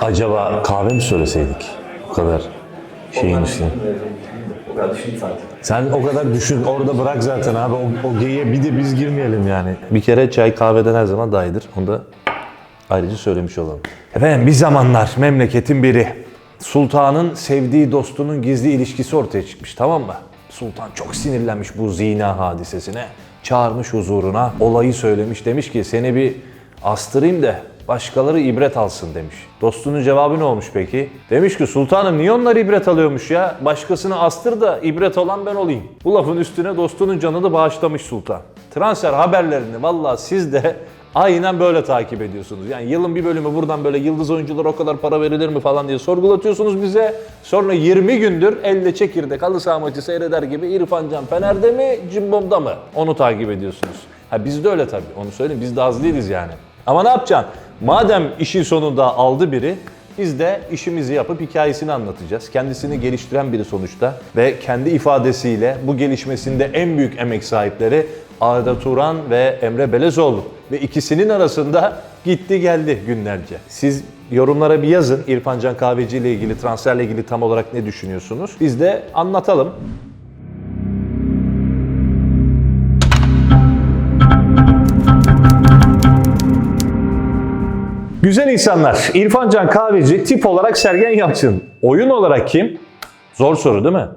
Acaba kahve mi söyleseydik? O kadar şeyin üstüne. O kadar düşün zaten. Sen o kadar düşün, orada bırak zaten abi. O, o geyiğe bir de biz girmeyelim yani. Bir kere çay kahveden her zaman daha iyidir. Onu da ayrıca söylemiş olalım. Efendim bir zamanlar memleketin biri. Sultanın sevdiği dostunun gizli ilişkisi ortaya çıkmış tamam mı? Sultan çok sinirlenmiş bu zina hadisesine. Çağırmış huzuruna, olayı söylemiş. Demiş ki seni bir astırayım da başkaları ibret alsın demiş. Dostunun cevabı ne olmuş peki? Demiş ki sultanım niye onlar ibret alıyormuş ya? Başkasını astır da ibret olan ben olayım. Bu lafın üstüne dostunun canını bağışlamış sultan. Transfer haberlerini valla siz de aynen böyle takip ediyorsunuz. Yani yılın bir bölümü buradan böyle yıldız oyunculara o kadar para verilir mi falan diye sorgulatıyorsunuz bize. Sonra 20 gündür elle çekirdek halı saha maçı seyreder gibi İrfan Can Fener'de mi Cimbom'da mı? Onu takip ediyorsunuz. Ha biz de öyle tabii onu söyleyeyim biz de az değiliz yani. Ama ne yapacaksın? Madem işin sonunda aldı biri, biz de işimizi yapıp hikayesini anlatacağız. Kendisini geliştiren biri sonuçta ve kendi ifadesiyle bu gelişmesinde en büyük emek sahipleri Arda Turan ve Emre Belezoğlu. Ve ikisinin arasında gitti geldi günlerce. Siz yorumlara bir yazın İrfan Can Kahveci ile ilgili, transferle ilgili tam olarak ne düşünüyorsunuz? Biz de anlatalım. Güzel insanlar. İrfan Can Kahveci tip olarak Sergen Yalçın. Oyun olarak kim? Zor soru değil mi?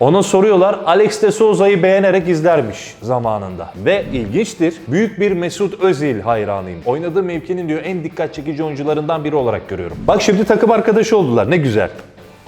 Ona soruyorlar Alex de Souza'yı beğenerek izlermiş zamanında. Ve ilginçtir büyük bir Mesut Özil hayranıyım. Oynadığı mevkinin diyor en dikkat çekici oyuncularından biri olarak görüyorum. Bak şimdi takım arkadaşı oldular ne güzel.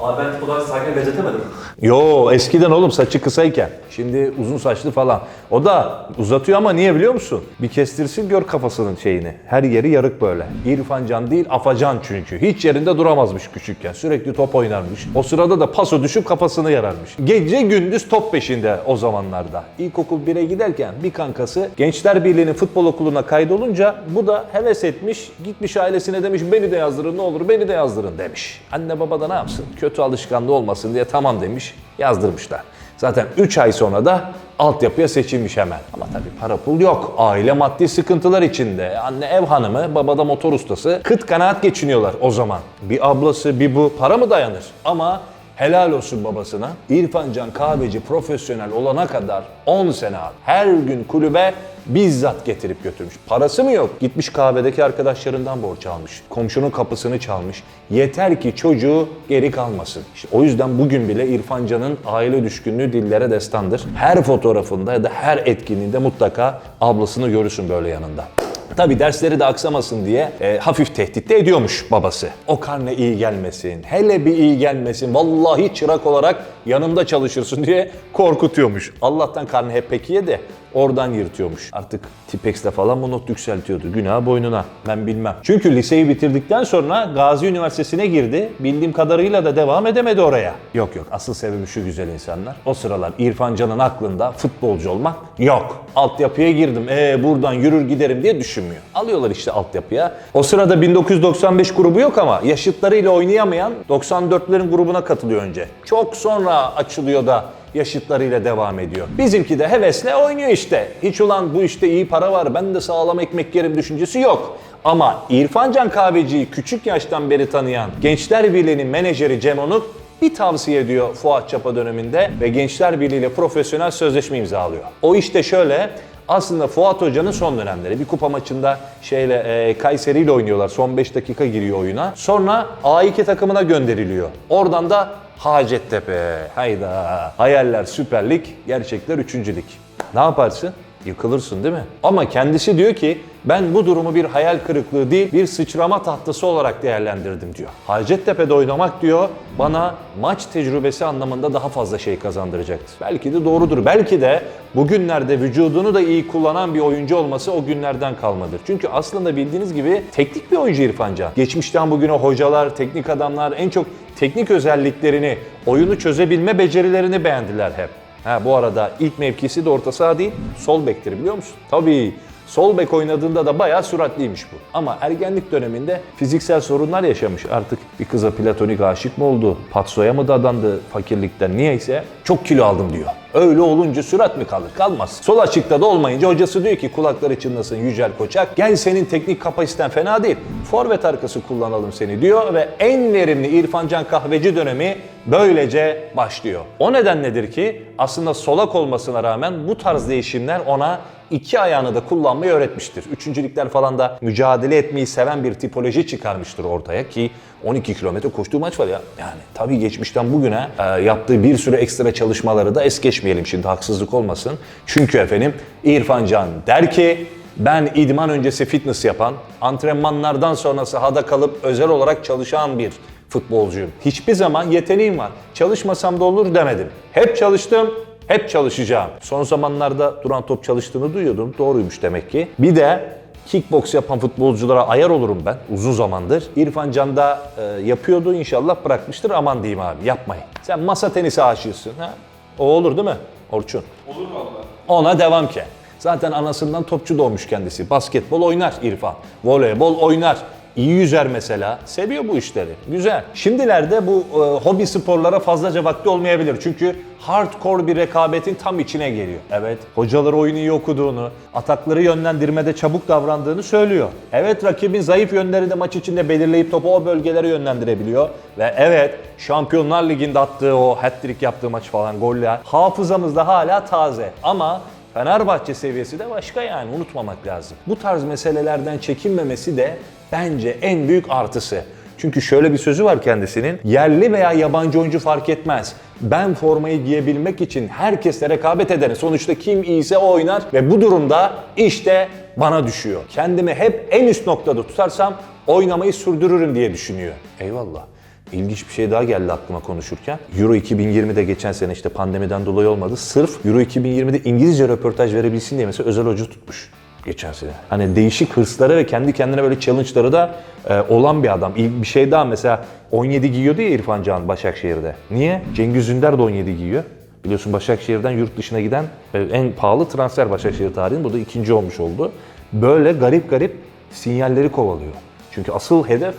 Abi ben tip olarak Sergen'e benzetemedim. Yo eskiden oğlum saçı kısayken. Şimdi uzun saçlı falan. O da uzatıyor ama niye biliyor musun? Bir kestirsin gör kafasının şeyini. Her yeri yarık böyle. İrfan Can değil Afacan çünkü. Hiç yerinde duramazmış küçükken. Sürekli top oynarmış. O sırada da paso düşüp kafasını yararmış. Gece gündüz top peşinde o zamanlarda. İlkokul 1'e giderken bir kankası Gençler Birliği'nin futbol okuluna kaydolunca bu da heves etmiş. Gitmiş ailesine demiş beni de yazdırın ne olur beni de yazdırın demiş. Anne baba da ne yapsın? Kötü alışkanlığı olmasın diye tamam demiş. Yazdırmışlar. Zaten 3 ay sonra da altyapıya seçilmiş hemen. Ama tabii para pul yok. Aile maddi sıkıntılar içinde. Anne ev hanımı, baba da motor ustası. Kıt kanaat geçiniyorlar o zaman. Bir ablası, bir bu. Para mı dayanır? Ama helal olsun babasına. İrfan Can kahveci profesyonel olana kadar 10 sene abi. Her gün kulübe bizzat getirip götürmüş. Parası mı yok? Gitmiş kahvedeki arkadaşlarından borç almış. Komşunun kapısını çalmış. Yeter ki çocuğu geri kalmasın. İşte o yüzden bugün bile İrfan Can'ın aile düşkünlüğü dillere destandır. Her fotoğrafında ya da her etkinliğinde mutlaka ablasını görürsün böyle yanında. Tabi dersleri de aksamasın diye e, hafif tehdit de ediyormuş babası. O karne iyi gelmesin, hele bir iyi gelmesin, vallahi çırak olarak yanımda çalışırsın diye korkutuyormuş. Allah'tan karne hep pek iyi de oradan yırtıyormuş. Artık Tipex'te falan bu not yükseltiyordu. Günah boynuna. Ben bilmem. Çünkü liseyi bitirdikten sonra Gazi Üniversitesi'ne girdi. Bildiğim kadarıyla da devam edemedi oraya. Yok yok. Asıl sebebi şu güzel insanlar. O sıralar İrfan Can'ın aklında futbolcu olmak yok. Altyapıya girdim. Ee buradan yürür giderim diye düşünmüyor. Alıyorlar işte altyapıya. O sırada 1995 grubu yok ama yaşıtlarıyla oynayamayan 94'lerin grubuna katılıyor önce. Çok sonra açılıyor da yaşıtlarıyla devam ediyor. Bizimki de hevesle oynuyor işte. Hiç ulan bu işte iyi para var ben de sağlam ekmek yerim düşüncesi yok. Ama İrfan Can Kahveci'yi küçük yaştan beri tanıyan Gençler Birliği'nin menajeri Cem Onuk bir tavsiye ediyor Fuat Çapa döneminde ve Gençler Birliği ile profesyonel sözleşme imzalıyor. O işte şöyle aslında Fuat Hoca'nın son dönemleri bir kupa maçında şeyle e, Kayseri ile oynuyorlar. Son 5 dakika giriyor oyuna. Sonra A2 takımına gönderiliyor. Oradan da Hacettepe. Hayda. Hayaller Süper Lig, gerçekler 3. lig. Ne yaparsın? Yıkılırsın değil mi? Ama kendisi diyor ki ben bu durumu bir hayal kırıklığı değil bir sıçrama tahtası olarak değerlendirdim diyor. Hacettepe'de oynamak diyor bana maç tecrübesi anlamında daha fazla şey kazandıracaktır. Belki de doğrudur. Belki de bugünlerde vücudunu da iyi kullanan bir oyuncu olması o günlerden kalmadır. Çünkü aslında bildiğiniz gibi teknik bir oyuncu İrfan Can. Geçmişten bugüne hocalar, teknik adamlar en çok teknik özelliklerini, oyunu çözebilme becerilerini beğendiler hep. Ha bu arada ilk mevkisi de orta saha değil, sol bektir biliyor musun? Tabii sol bek oynadığında da bayağı süratliymiş bu. Ama ergenlik döneminde fiziksel sorunlar yaşamış. Artık bir kıza platonik aşık mı oldu? Patsoya mı dadandı fakirlikten niyeyse çok kilo aldım diyor. Öyle olunca sürat mi kalır? Kalmaz. Sol açıkta da olmayınca hocası diyor ki kulakları çınlasın Yücel Koçak. Gel senin teknik kapasiten fena değil. Forvet arkası kullanalım seni diyor ve en verimli İrfan Can Kahveci dönemi böylece başlıyor. O neden nedir ki aslında solak olmasına rağmen bu tarz değişimler ona iki ayağını da kullanmayı öğretmiştir. Üçüncülükler falan da mücadele etmeyi seven bir tipoloji çıkarmıştır ortaya ki 12 kilometre koştuğu maç var ya. Yani tabii geçmişten bugüne e, yaptığı bir sürü ekstra çalışmaları da es geçmeyelim şimdi haksızlık olmasın. Çünkü efendim İrfan Can der ki ben idman öncesi fitness yapan, antrenmanlardan sonra sahada kalıp özel olarak çalışan bir futbolcuyum. Hiçbir zaman yeteneğim var. Çalışmasam da olur demedim. Hep çalıştım, hep çalışacağım. Son zamanlarda duran top çalıştığını duyuyordum. Doğruymuş demek ki. Bir de kickbox yapan futbolculara ayar olurum ben uzun zamandır. İrfan Can da e, yapıyordu inşallah bırakmıştır. Aman diyeyim abi yapmayın. Sen masa tenisi aşığısın. Ha? O olur değil mi Orçun? Olur valla. Ona devam ki. Zaten anasından topçu doğmuş kendisi. Basketbol oynar İrfan. Voleybol oynar. İyi yüzer mesela. Seviyor bu işleri. Güzel. Şimdilerde bu e, hobi sporlara fazlaca vakti olmayabilir. Çünkü hardcore bir rekabetin tam içine geliyor. Evet. Hocaları oyunu iyi okuduğunu, atakları yönlendirmede çabuk davrandığını söylüyor. Evet rakibin zayıf yönlerini de maç içinde belirleyip topu o bölgelere yönlendirebiliyor. Ve evet Şampiyonlar Ligi'nde attığı o hat-trick yaptığı maç falan goller hafızamızda hala taze. Ama Fenerbahçe seviyesi de başka yani unutmamak lazım. Bu tarz meselelerden çekinmemesi de bence en büyük artısı. Çünkü şöyle bir sözü var kendisinin. Yerli veya yabancı oyuncu fark etmez. Ben formayı giyebilmek için herkesle rekabet ederim. Sonuçta kim iyiyse o oynar ve bu durumda işte bana düşüyor. Kendimi hep en üst noktada tutarsam oynamayı sürdürürüm diye düşünüyor. Eyvallah. İlginç bir şey daha geldi aklıma konuşurken. Euro 2020'de geçen sene işte pandemiden dolayı olmadı. Sırf Euro 2020'de İngilizce röportaj verebilsin diye mesela özel hoca tutmuş geçen sene. Hani değişik hırsları ve kendi kendine böyle challenge'ları da e, olan bir adam. İlk bir şey daha mesela 17 giyiyordu ya İrfan Can Başakşehir'de. Niye? Cengiz Ünder de 17 giyiyor. Biliyorsun Başakşehir'den yurt dışına giden e, en pahalı transfer Başakşehir tarihinin. Burada ikinci olmuş oldu. Böyle garip garip sinyalleri kovalıyor. Çünkü asıl hedef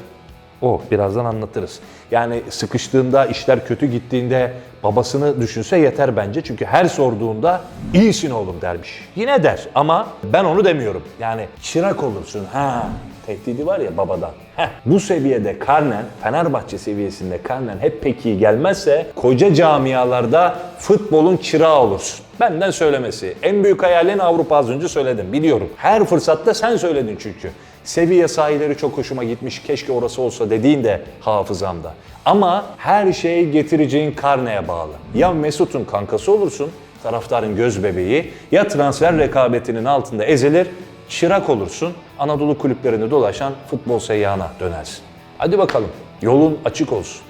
o. Birazdan anlatırız. Yani sıkıştığında, işler kötü gittiğinde babasını düşünse yeter bence. Çünkü her sorduğunda iyisin oğlum dermiş. Yine der ama ben onu demiyorum. Yani çırak olursun. Ha tehdidi var ya babadan. Heh. Bu seviyede karnen, Fenerbahçe seviyesinde karnen hep pek iyi gelmezse koca camialarda futbolun çırağı olursun. Benden söylemesi. En büyük hayalin Avrupa az önce söyledim. Biliyorum. Her fırsatta sen söyledin çünkü. Seviye sahileri çok hoşuma gitmiş, keşke orası olsa dediğin de hafızamda. Ama her şey getireceğin karneye bağlı. Ya Mesut'un kankası olursun, taraftarın göz bebeği, ya transfer rekabetinin altında ezilir, çırak olursun, Anadolu kulüplerinde dolaşan futbol seyyahına dönersin. Hadi bakalım, yolun açık olsun.